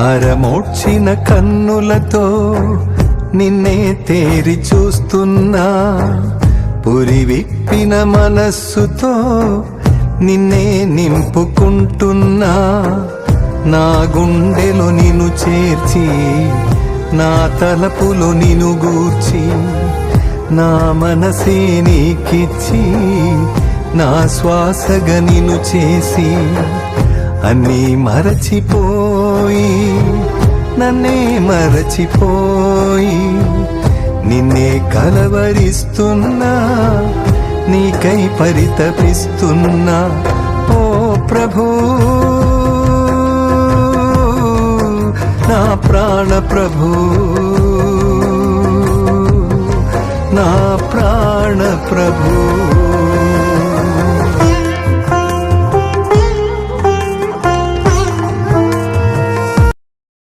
అరమోడ్చిన కన్నులతో నిన్నే తేరి చూస్తున్నా. పురి విప్పిన మనస్సుతో నిన్నే నింపుకుంటున్నా. నా గుండెలో నిన్ను చేర్చి నా తలపులో నిన్ను గూర్చి నా మనసే నీకిచ్చి నా శ్వాసగా నిన్ను చేసి అన్నీ మరచిపోయి నన్నే మరచిపోయి నిన్నే కలవరిస్తున్నా నీకై పరితపిస్తున్నా. ఓ ప్రభూ నా ప్రాణ ప్రభు నా ప్రాణ ప్రభు.